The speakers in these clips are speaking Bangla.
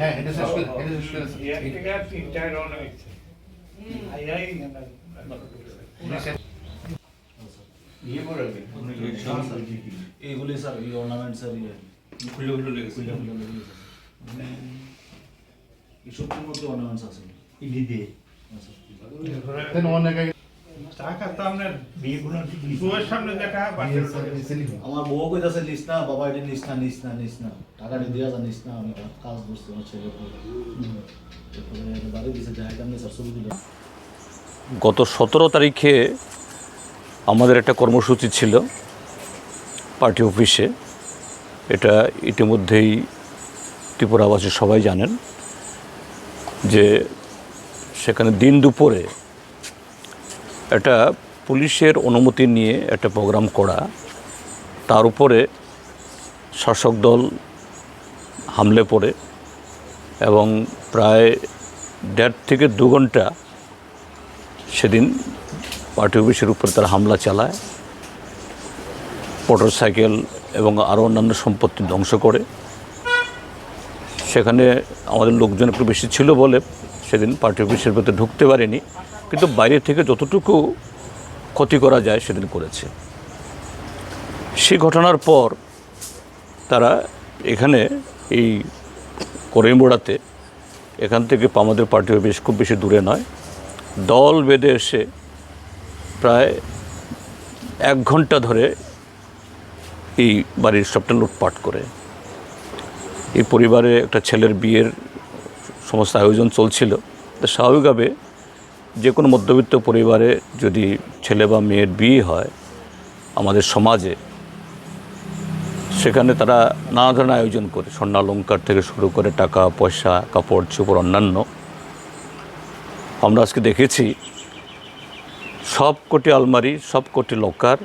হ্যাঁ এটা শেষ করে এটা শেষ করে এক থেকে তিনটায় রওনা হয়েছে আইয়াই এইগুলি স্যার এই অর্নামেন্ট স্যার ইয়ে খুলে খুলে লেগেছে খুলে খুলে লেগে গেছে। মানে এইসবটির মধ্যে অর্নামেন্টস আছে ইডি দিয়ে। অনেক টাকা তো আপনার বউয়ের সামনে দেখা বাসের আমার বউ কইতাছে নিস না বাবা এটা নিস না নিস না নিস না। টাকাটা দিয়া যা নিস না আমি কাজ বুঝতে আমার ছেলে বাড়ি দিছে আমি ছবি দিলাম গত সতেরো তারিখে আমাদের একটা কর্মসূচি ছিল পার্টি অফিসে। এটা ইতিমধ্যেই ত্রিপুরাবাসী সবাই জানেন যে সেখানে দিন দুপুরে একটা পুলিশের অনুমতি নিয়ে একটা প্রোগ্রাম করা, তার উপরে শাসক দল হামলে পড়ে এবং প্রায় দেড় থেকে দু ঘণ্টা সেদিন পার্টি অফিসের উপরে তারা হামলা চালায় মোটর সাইকেল এবং আরও অন্যান্য সম্পত্তি ধ্বংস করে। সেখানে আমাদের লোকজন একটু বেশি ছিল বলে সেদিন পার্টি অফিসের ভেতরে ঢুকতে পারেনি। কিন্তু বাইরে থেকে যতটুকু ক্ষতি করা যায় সেদিন করেছে। সে ঘটনার পর তারা এখানে এই করিমবোড়াতে এখান থেকে আমাদের পার্টি অফিস খুব বেশি দূরে নয়, দল বেঁধে এসে প্রায় এক ঘণ্টা ধরে এই বাড়ির সবটা লুটপাট করে। এই পরিবারে একটা ছেলের বিয়ের সমস্ত আয়োজন চলছিল। তো স্বাভাবিকভাবে যে কোনো মধ্যবিত্ত পরিবারে যদি ছেলে বা মেয়ের বিয়ে হয় আমাদের সমাজে, সেখানে তারা নানা ধরনের আয়োজন করে। স্বর্ণালঙ্কার থেকে শুরু করে টাকা, পয়সা, কাপড়, চোপড় অন্যান্য। আমরা আজকে দেখেছি সব কোটি আলমারি সব কোটি লকার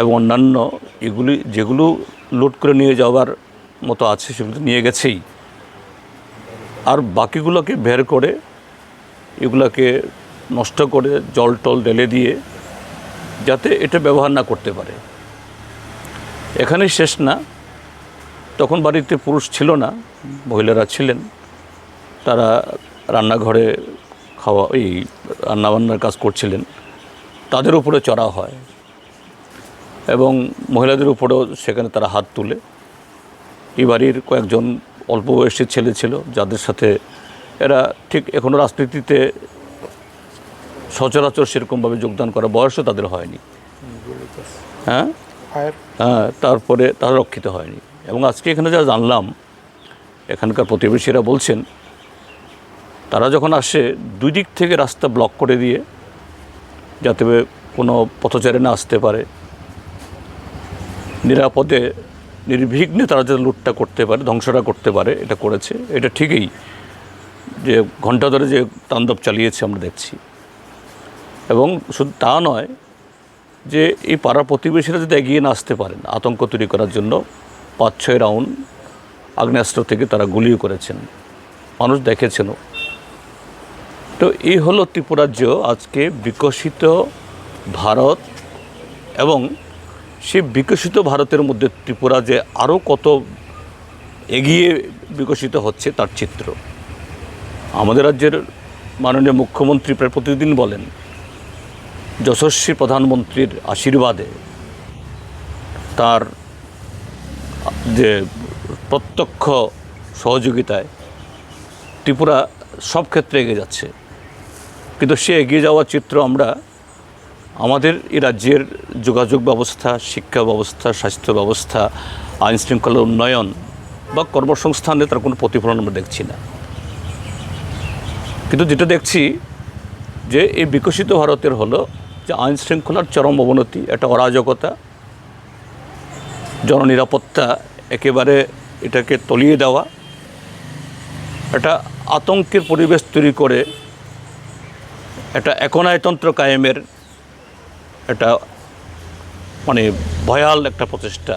এবং অন্যান্য এগুলি যেগুলো লুট করে নিয়ে যাওয়ার মতো আছে সেগুলো নিয়ে গেছেই। আর বাকিগুলোকে বের করে এগুলোকে নষ্ট করে জল টল ঢেলে দিয়ে যাতে এটা ব্যবহার না করতে পারে। এখানেই শেষ না। তখন বাড়িতে পুরুষ ছিল না, মহিলারা ছিলেন। তারা রান্নাঘরে খাওয়া, এই রান্নাবান্নার কাজ করছিলেন। তাদের উপরে চড়া হয় এবং মহিলাদের উপরেও সেখানে তারা হাত তুলে। এই বাড়ির কয়েকজন অল্প বয়সী ছেলে ছিল, যাদের সাথে এরা ঠিক এখনও রাজনীতিতে সচরাচর সেরকমভাবে যোগদান করা বয়সও তাদের হয়নি। হ্যাঁ? হ্যাঁ তারপরে তারা রক্ষিত হয়নি। এবং আজকে এখানে যা জানলাম, এখানকার প্রতিবেশীরা বলছেন, তারা যখন আসে, দুই দিক থেকে রাস্তা ব্লক করে দিয়ে, যাতে কোনো পথচারী না আসতে পারে, নিরাপদে, নির্বিঘ্নে তারা যাতে লুটটা করতে পারে, ধ্বংসটা করতে পারে, এটা করেছে। এটা ঠিকই। যে ঘণ্টা ধরে যে তাণ্ডব চালিয়েছে আমরা দেখছি। এবং শুধু তা নয় যে এই পাড়া প্রতিবেশীরা যদি এগিয়ে না আসতে পারেন, আতঙ্ক তৈরি করার জন্য পাঁচ, ছয় রাউন্ড আগ্নেয়াস্ত্র থেকে তারা গুলিও করেছেন। মানুষ দেখেছেনও। তো এই হলো ত্রিপুরাজ্য আজকে বিকশিত ভারত এবং সেই বিকশিত ভারতের মধ্যে ত্রিপুরা যে আরও কত এগিয়ে বিকশিত হচ্ছে তার চিত্র। আমাদের রাজ্যের মাননীয় মুখ্যমন্ত্রী প্রায় প্রতিদিন বলেন, যশস্বী প্রধানমন্ত্রীর আশীর্বাদে তার যে প্রত্যক্ষ সহযোগিতায় ত্রিপুরা সব ক্ষেত্রে এগিয়ে যাচ্ছে। কিন্তু সে এগিয়ে যাওয়ার চিত্র আমরা আমাদের এই রাজ্যের যোগাযোগ ব্যবস্থা, শিক্ষা ব্যবস্থা, স্বাস্থ্য ব্যবস্থা আইন শৃঙ্খলার উন্নয়ন বা কর্মসংস্থানে তার কোনো প্রতিফলন আমরা দেখছি না। কিন্তু যেটা দেখছি যে এই বিকশিত ভারতের হলো যে আইন শৃঙ্খলার চরম অবনতি, একটা অরাজকতা, জননিরাপত্তা, একেবারে এটাকে তলিয়ে দেওয়া, একটা আতঙ্কের পরিবেশ তৈরি করে একটা একনায়তন্ত্র কায়েমের একটা মানে ভয়াল একটা প্রচেষ্টা।